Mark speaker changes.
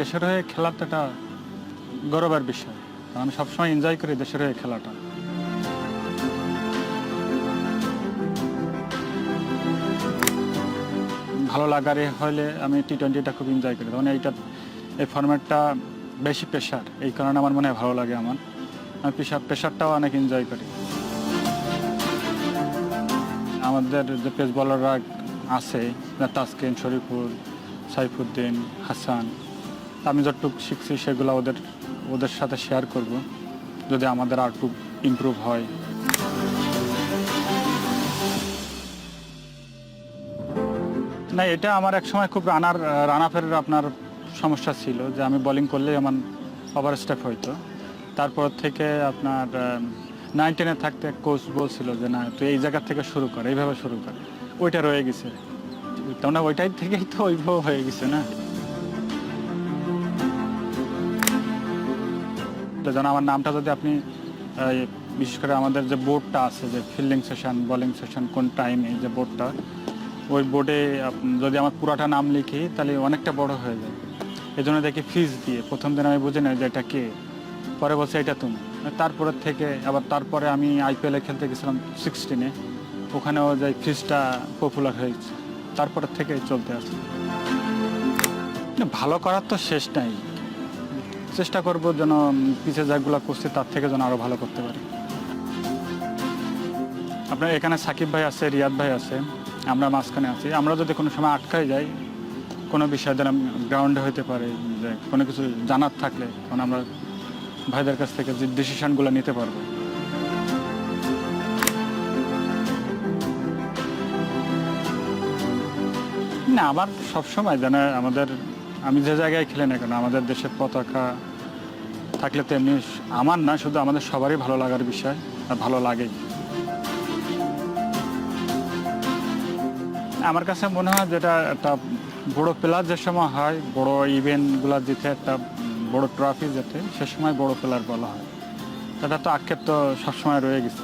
Speaker 1: দেশের হয়ে খেলাটা একটা গৌরবের বিষয়। আমি সবসময় এনজয় করি দেশের হয়ে খেলাটা। ভালো লাগার হলে আমি টি টোয়েন্টিটা খুব এনজয় করি। মানে এইটা এই ফরম্যাটটা বেশি প্রেশার এই কারণে আমার মনে হয় ভালো লাগে আমার। আমি প্রেশার প্রেশারটাও অনেক এনজয় করি। আমাদের যে পেস বলাররা আছে তাসকিন শরীফুল, সাইফুদ্দিন, হাসান আমি যতটুকু শিখছি, সেগুলো ওদের ওদের সাথে শেয়ার করব, যদি আমাদের আর একটু ইমপ্রুভ হয়। না, এটা আমার এক সময় খুব রানার রান আপের আপনার সমস্যা ছিল, যে আমি বোলিং করলেই আমার ওভার স্টেপ হইতো। তারপর থেকে আপনার নাইন টেনে থাকতে কোচ বলছিল যে, না, তুই এই জায়গা থেকে শুরু কর, এইভাবে শুরু কর। ওইটা রয়ে গেছে। তার ওইটাই থেকেই তো ওইভাবে হয়ে গেছে না? যেন আমার নামটা যদি আপনি বিশেষ করে আমাদের যে বোর্ডটা আছে যে ফিল্ডিং সেশন বোলিং সেশন কোন টাইমে যে বোর্ডটা ওই বোর্ডে যদি আমার পুরাটা নাম লিখি তাহলে অনেকটা বড় হয়ে যায়। এই জন্য দেখি ফিজ দিয়ে প্রথম দিন আমি বুঝি না যে এটা কে পরে বলছে এটা তুমি। তারপরে থেকে আবার তারপরে আমি আইপিএলে খেলতে গেছিলাম সিক্সটিনে ওখানেও যে ফিজটা পপুলার হয়েছে। তারপরে থেকে চলতে না, ভালো করার তো শেষ নাই। চেষ্টা করব যেন পিছিয়ে যাগুলো করছি তার থেকে যেন আরও ভালো করতে পারি। আপনার এখানে সাকিব ভাই আছে, রিয়াদ ভাই আছে, আমরা মাঝখানে আছি। আমরা যদি কোনো সময় আটকাই যাই, কোনো বিষয় দ্বারা গ্রাউন্ডে হইতে পারে, যে কোনো কিছু জানার থাকলে, তখন আমরা ভাইদের কাছ থেকে যে ডিসিশনগুলো নিতে পারব। না, আমার সবসময় যেন আমাদের, আমি যে জায়গায় খেলে না কেন, আমাদের দেশের পতাকা থাকলে তো এমনি আমার না, শুধু আমাদের সবারই ভালো লাগার বিষয় আর ভালো লাগেই। আমার কাছে মনে হয় যেটা একটা বড় প্লেয়ার যে সময় হয়, বড় ইভেন্টগুলো জিতে একটা বড় ট্রফি যেতে সে সময় বড় প্লেয়ার বলা হয়। সেটা তো আক্ষেপ তো সবসময় রয়ে গেছে।